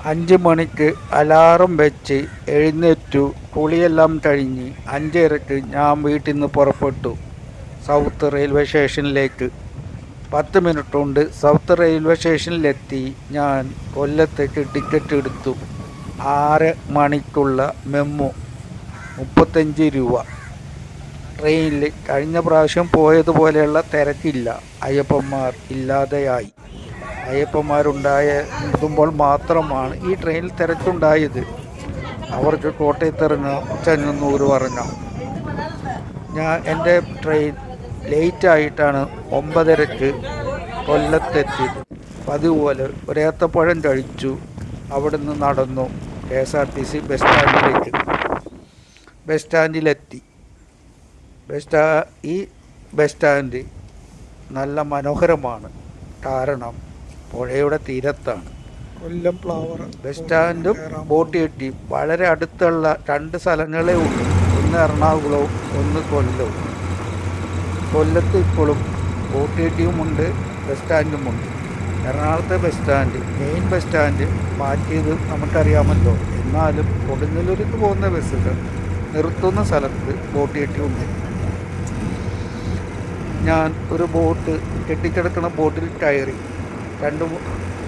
അഞ്ച് മണിക്ക് അലാറം വെച്ച് എഴുന്നേറ്റു. കുളിയെല്ലാം കഴിഞ്ഞ് അഞ്ചരക്ക് ഞാൻ വീട്ടിൽ നിന്ന് പുറപ്പെട്ടു സൗത്ത് റെയിൽവേ സ്റ്റേഷനിലേക്ക്. പത്ത് മിനിറ്റ് കൊണ്ട് സൗത്ത് റെയിൽവേ സ്റ്റേഷനിലെത്തി ഞാൻ കൊല്ലത്തേക്ക് ടിക്കറ്റ് എടുത്തു. ആറ് മണിക്കുള്ള മെമ്മു മുപ്പത്തഞ്ച് രൂപ. ട്രെയിനിൽ കഴിഞ്ഞ പ്രാവശ്യം പോയതുപോലെയുള്ള തിരക്കില്ല. അയ്യപ്പന്മാർ ഇല്ലാതെയായി. അയ്യപ്പന്മാരുണ്ടായതുമ്പോൾ മാത്രമാണ് ഈ ട്രെയിനിൽ തിരക്കുണ്ടായത്. അവർക്ക് കോട്ടയത്ത് ഇറങ്ങാം ചെന്നൂര് പറഞ്ഞ. ഞാൻ എന്റെ ട്രെയിൻ ലേറ്റായിട്ടാണ് ഒമ്പതരക്ക് കൊല്ലത്തെത്തിയത്. പതിപോലെ ഒരേത്തപ്പഴം കഴിച്ചു. അവിടുന്ന് നടന്നു K S R T C bus സ്റ്റാൻഡിലേക്ക് bus സ്റ്റാൻഡിലെത്തി ബസ് സ്റ്റാ ഈ ബസ് സ്റ്റാൻഡ് നല്ല മനോഹരമാണ്. കാരണം പുഴയുടെ തീരത്താണ്. കൊല്ലം ഫ്ലവർ ബസ് സ്റ്റാൻഡും ബോട്ട് കെട്ടി വളരെ അടുത്തുള്ള രണ്ട് സ്ഥലങ്ങളേ ഉള്ളൂ. ഒന്ന് എറണാകുളവും ഒന്ന് കൊല്ലവും. കൊല്ലത്ത് ഇപ്പോഴും ബോട്ട് കെട്ടിയുമുണ്ട് ബസ് സ്റ്റാൻഡുമുണ്ട് എറണാകുളത്തെ bus stand main bus stand മാറ്റിയത് നമുക്കറിയാമല്ലോ. എന്നാലും കൊടുങ്ങല്ലൂരിക്ക് പോകുന്ന ബസ്സുകൾ നിർത്തുന്ന സ്ഥലത്ത് ബോട്ട് കെട്ടിയുണ്ട് ഞാൻ ഒരു ബോട്ട് കെട്ടിക്കിടക്കുന്ന ബോട്ടിൽ കയറി രണ്ട്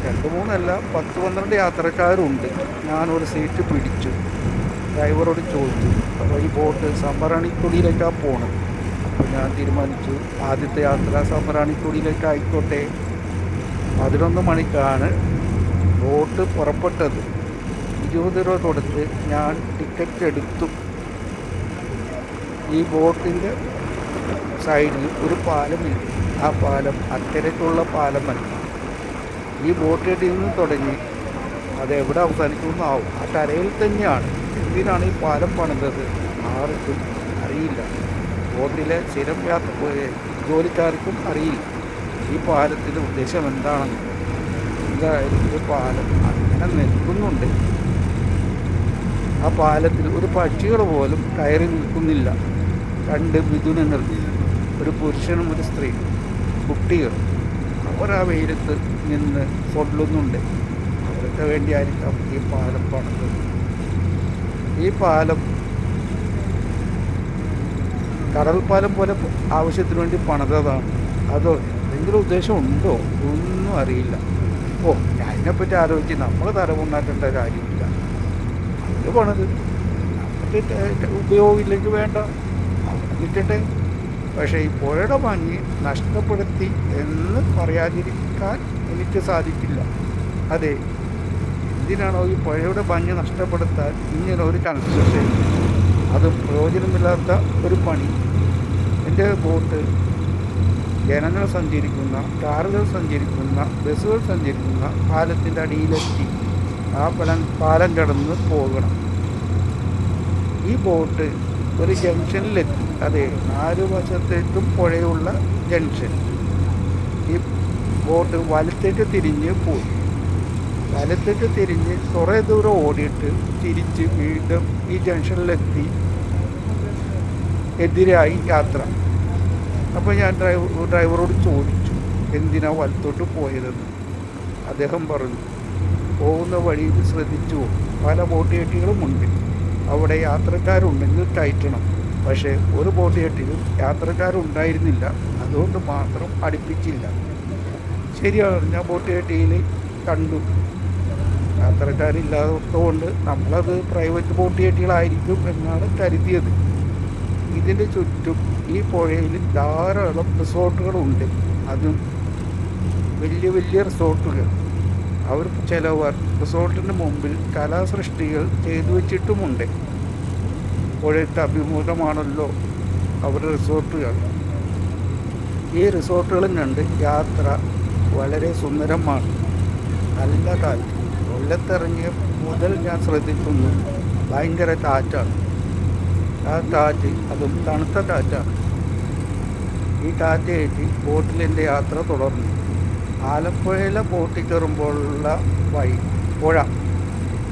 രണ്ട് മൂന്നല്ല പത്ത് പന്ത്രണ്ട് യാത്രക്കാരുണ്ട്. ഞാനൊരു സീറ്റ് പിടിച്ചു. ഡ്രൈവറോട് ചോദിച്ചു അപ്പോൾ ഈ ബോട്ട് സംഭരണിക്കുടിയിലേക്കാണ് പോകണം അപ്പോൾ ഞാൻ തീരുമാനിച്ചു ആദ്യത്തെ യാത്ര സംഭരണിക്കുടിയിലേക്ക് ആയിക്കോട്ടെ. പതിനൊന്ന് മണിക്കാണ് ബോട്ട് പുറപ്പെട്ടത്. ഇരുപത് രൂപ കൊടുത്ത് ഞാൻ ടിക്കറ്റ് എടുത്തു. ഈ ബോട്ടിന്റെ സൈഡിൽ ഒരു പാലമില്ല ആ പാലം അക്കരയ്ക്കുള്ള പാലമല്ല. ഈ ബോട്ടിൽ നിന്ന് തുടങ്ങി അത് എവിടെ അവസാനിക്കുമെന്നാവും ആ കരയിൽ തന്നെയാണ്. എന്തിനാണ് ഈ പാലം പണിതത്? ആർക്കും അറിയില്ല. ബോട്ടിലെ സ്ഥിരം യാത്ര ജോലിക്കാർക്കും അറിയില്ല. ഈ പാലത്തിന്റെ ഉദ്ദേശം എന്താണെന്ന്. എന്തായാലും ഈ പാലം അങ്ങനെ നിൽക്കുന്നുണ്ട്. ആ പാലത്തിൽ ഒരു പക്ഷികൾ പോലും കയറി നിൽക്കുന്നില്ല. രണ്ട് മിഥുനങ്ങൾ ഒരു പുരുഷനും ഒരു സ്ത്രീയും കുട്ടികൾ. ആ വെയിലത്ത് നിന്ന് കൊള്ളുന്നുണ്ട് അവർക്ക് വേണ്ടിയായിരിക്കാം ഈ പാലം പണത് ഈ പാലം കടൽപ്പാലം പോലെ ആവശ്യത്തിന് വേണ്ടി പണിതതാണ്. അതോ എന്തെങ്കിലും ഉദ്ദേശം ഉണ്ടോ? ഒന്നും അറിയില്ല. ഓ അതിനെപ്പറ്റി ആലോചിച്ച് നമ്മൾ തലമുണ്ടാക്കേണ്ട കാര്യമില്ല. അത് പണിത്. ഉപയോഗമില്ലെങ്കിൽ വേണ്ട. അവിടെ നിൽക്കട്ടെ പക്ഷേ ഈ പുഴയുടെ ഭംഗി നഷ്ടപ്പെടുത്തി എന്ന് പറയാതിരിക്കാൻ എനിക്ക് സാധിക്കില്ല. അതെ എന്തിനാണോ ഈ പുഴയുടെ ഭംഗി നഷ്ടപ്പെടുത്താൻ ഇങ്ങനെ ഒരു കൺസ്ട്രക്ഷൻ അത് പ്രയോജനമില്ലാത്ത ഒരു പണി. എന്റെ ബോട്ട് ജനങ്ങൾ സഞ്ചരിക്കുന്ന കാറുകൾ സഞ്ചരിക്കുന്ന ബസ്സുകൾ സഞ്ചരിക്കുന്ന പാലത്തിന്റെ അടിയിലെത്തി. ആ പലം പാലം കടന്ന് പോകണം. ഈ ബോട്ട് ഒരു ജംഗ്ഷനിലെത്തി. അതെ നാല് വശത്തേക്കും പുഴയുള്ള ജംഗ്ഷൻ. ഈ ബോട്ട് വലത്തേക്ക് തിരിഞ്ഞ് പോയി. വലത്തേക്ക് തിരിഞ്ഞ് കുറേ ദൂരം ഓടിയിട്ട് തിരിച്ച് വീണ്ടും ഈ ജംഗ്ഷനിലെത്തി. എതിരായി യാത്ര. അപ്പോൾ ഞാൻ ഡ്രൈവർ ഡ്രൈവറോട് ചോദിച്ചു എന്തിനാ വലത്തോട്ട് പോയതെന്ന്? അദ്ദേഹം പറഞ്ഞു പോകുന്ന വഴിയിൽ ശ്രദ്ധിച്ചു. പല ബോട്ട് കെട്ടികളുമുണ്ട് അവിടെ യാത്രക്കാരുണ്ടെങ്കിൽ കയറ്റണം. പക്ഷേ ഒരു ബോട്ട് കെട്ടിലും യാത്രക്കാരുണ്ടായിരുന്നില്ല. അതുകൊണ്ട് മാത്രം അടുപ്പിച്ചില്ല. ശരിയാണ് ഞാൻ ബോട്ട് കെട്ടിയിൽ കണ്ടു. യാത്രക്കാരില്ലാത്തതുകൊണ്ട് നമ്മളത് പ്രൈവറ്റ് ബോട്ട് കെട്ടികളായിരിക്കും എന്നാണ് കരുതിയത്. ഇതിന്റെ ചുറ്റും ഈ പുഴയിൽ ധാരാളം റിസോർട്ടുകളുണ്ട്. അതും വലിയ വലിയ റിസോർട്ടുകൾ. അവർ ചിലവർ റിസോർട്ടിന് മുമ്പിൽ കലാസൃഷ്ടികൾ ചെയ്തു വച്ചിട്ടുമുണ്ട്. പുഴയുടെ അഭിമുഖമാണല്ലോ അവരുടെ റിസോർട്ടുകൾ. ഈ റിസോർട്ടുകളും കണ്ട് യാത്ര വളരെ സുന്ദരമാണ്. നല്ല കാറ്റ് കൊല്ലത്തിറങ്ങിയ മുതൽ ഞാൻ ശ്രദ്ധിക്കുന്നു. ഭയങ്കര കാറ്റാണ്. ആ കാറ്റ് അതും തണുത്ത കാറ്റാണ്. ഈ കാറ്റ് കയറ്റി ബോട്ടിൽ യാത്ര തുടർന്നു. ആലപ്പുഴയിലെ ബോട്ടിൽ കയറുമ്പോഴുള്ള വഴി പുഴ.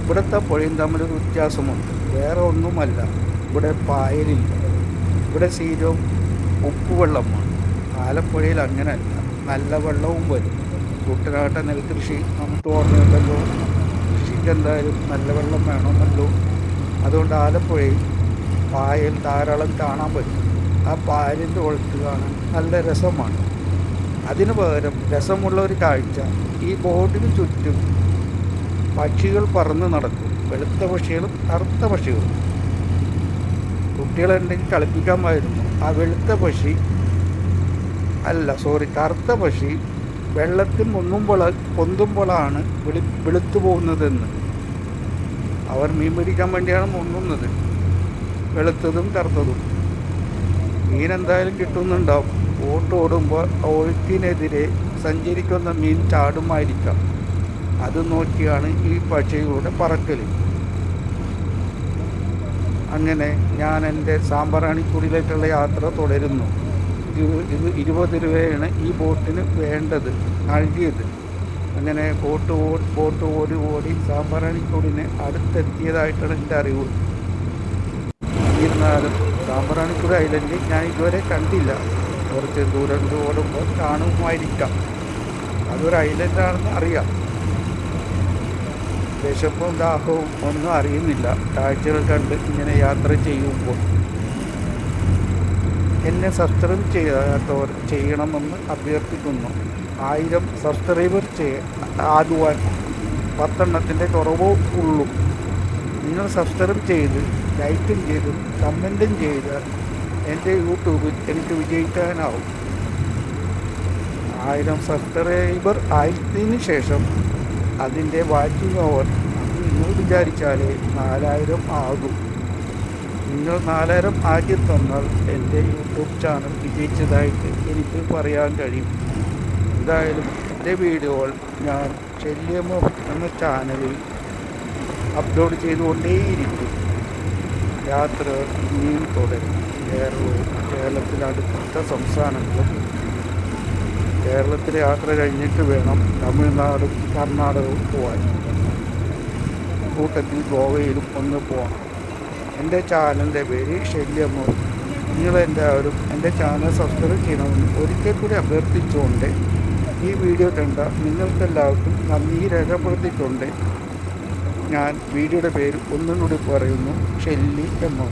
ഇവിടുത്തെ പുഴയും തമ്മിലൊരു വ്യത്യാസമുണ്ട്. വേറെ ഒന്നുമല്ല. ഇവിടെ പായലില്ല. ഇവിടെ സീരവും ഉപ്പുവെള്ളമാണ് ആലപ്പുഴയിൽ അങ്ങനെയല്ല. നല്ല വെള്ളവും വരും. കുട്ടനാട്ട നെൽകൃഷി നമുക്ക് ഓർമ്മയുണ്ടല്ലോ. കൃഷി കൃഷിക്ക് എന്തായാലും നല്ല വെള്ളം വേണമെന്നല്ലോ അതുകൊണ്ട് ആലപ്പുഴയിൽ പായൽ ധാരാളം കാണാൻ പറ്റും. ആ പായലിന്റെ ഒഴുക്ക് കാണാൻ നല്ല രസമാണ്. അതിനു പകരം രസമുള്ള ഒരു കാഴ്ച. ഈ ബോട്ടിന് ചുറ്റും പക്ഷികൾ പറന്ന് നടക്കും. വെളുത്ത പക്ഷികളും കറുത്ത പക്ഷികളും. കുട്ടികളുണ്ടെങ്കിൽ കളിപ്പിക്കാമായിരുന്നു ആ വെളുത്ത പക്ഷി അല്ല സോറി കറുത്ത പക്ഷി വെള്ളത്തിൽ മുങ്ങുമ്പോൾ പൊന്തുമ്പോഴാണ് വെളി വെളുത്തു പോകുന്നതെന്ന്. അവർ മീൻ പിടിക്കാൻ വേണ്ടിയാണ് മുങ്ങുന്നത്. വെളുത്തതും കറുത്തതും. മീൻ എന്തായാലും കിട്ടുന്നുണ്ടാവും. ബോട്ട് ഓടുമ്പോൾ ഒഴുക്കിനെതിരെ സഞ്ചരിക്കുന്ന മീൻ ചാടുമായിരിക്കാം. അത് നോക്കിയാണ് ഈ പക്ഷികളുടെ പറക്കൽ അങ്ങനെ ഞാൻ എന്റെ സാമ്പ്രാണിക്കുടിയിലേക്കുള്ള യാത്ര തുടരുന്നു. ഇത് ഇരുപത് രൂപയാണ് ഈ ബോട്ടിന് വേണ്ടത് നൽകിയത്. അങ്ങനെ ബോട്ട് ബോട്ട് ഓടി ഓടി സാമ്പ്രാണിക്കുടിനെ അടുത്തെത്തിയതായിട്ടാണ് എന്റെ അറിവ്. എന്നിരുന്നാലും സാമ്പ്രാണിക്കുടി ഐലൻഡ് ഞാൻ ഇതുവരെ കണ്ടില്ല. കുറച്ച് ദൂരം ഓടുമ്പോൾ കാണുമായിരിക്കാം. അതൊരു ഐലൻഡ് ആണെന്ന് അറിയാം. വിശപ്പും ദാഹവും ഒന്നും അറിയുന്നില്ല. കാഴ്ചകൾ കണ്ട് ഇങ്ങനെ യാത്ര ചെയ്യുമ്പോൾ. എന്നെ സബ്സ്ക്രൈബ് ചെയ്യാത്തവർ ചെയ്യണമെന്ന് അഭ്യർത്ഥിക്കുന്നു. ആയിരം സബ്സ്ക്രൈബർ ചെയ്യ ആകുവാൻ പത്തെണ്ണത്തിന്റെ കുറവോ ഉള്ളൂ. നിങ്ങൾ സബ്സ്ക്രൈബ് ചെയ്ത് ലൈക്കും ചെയ്തും കമന്റും ചെയ്താൽ എന്റെ യൂട്യൂബിൽ എനിക്ക് വിജയിക്കാനാവും. ആയിരം സബ്സ്ക്രൈബർ ആയതിന് ശേഷം അതിന്റെ വാച്ചിങ് ഓവർ നിങ്ങൾ വിചാരിച്ചാലേ നാലായിരം ആകും. നിങ്ങൾ നാലായിരം ആക്കി തന്നാൽ എന്റെ യൂട്യൂബ് ചാനൽ വിജയിച്ചതായിട്ട് എനിക്ക് പറയാൻ കഴിയും. എന്തായാലും എന്റെ വീഡിയോകൾ ഞാൻ ശല്യമോ എന്ന ചാനലിൽ അപ്ലോഡ് ചെയ്തുകൊണ്ടേയിരിക്കും. യാത്ര ഇനിയും തുടരും. കേരളവും കേരളത്തിലെ സംസ്ഥാനങ്ങളും കേരളത്തിൽ യാത്ര കഴിഞ്ഞിട്ട് വേണം തമിഴ്നാടും കർണാടകവും പോകാൻ കൂട്ടത്തിൽ ഗോവയിലും ഒന്ന് പോകാം എന്റെ ചാനലിന്റെ പേര് ശല്യമോ? നിങ്ങളെല്ലാവരും എന്റെ ചാനൽ സബ്സ്ക്രൈബ് ചെയ്യണമെന്ന് ഒരിക്കൽ കൂടി അഭ്യർത്ഥിച്ചുകൊണ്ട് ഈ വീഡിയോ കണ്ട നിങ്ങൾക്കെല്ലാവർക്കും നന്ദി രേഖപ്പെടുത്തിക്കൊണ്ട് ഞാൻ വീഡിയോയുടെ പേര് ഒന്നും കൂടി പറയുന്നു. ഷെല്ലി എമ്മോ